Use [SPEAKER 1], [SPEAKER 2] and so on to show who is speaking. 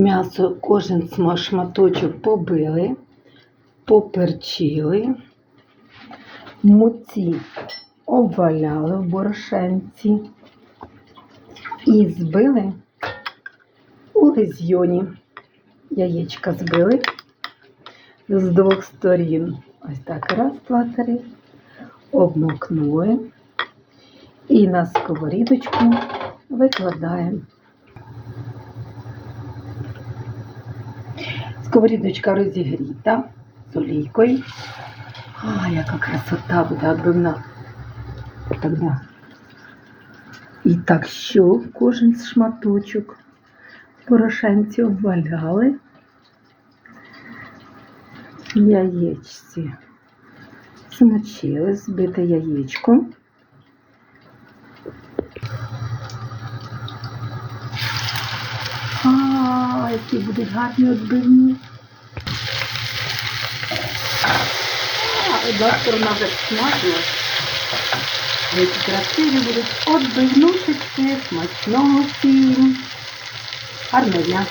[SPEAKER 1] М'ясо кожен шматочок побили, поперчили, муці обваляли в борошенці і збили у лизьйоні. Яєчка збили з двох сторін. Ось так, раз, два, три. Обмокнули. І на сковорідочку викладаємо. Сковорідочка розігріта з олійкою. А, яка красота буде отбивна. Так, да. І так що кожен шматочок порошенці обваляли. Яєчці змочили, збите яєчко. А, які будуть гарні відбивні. А, Одна сторона вже. Які красиві будуть відбивнушечки, смачного всім. Гарного дня.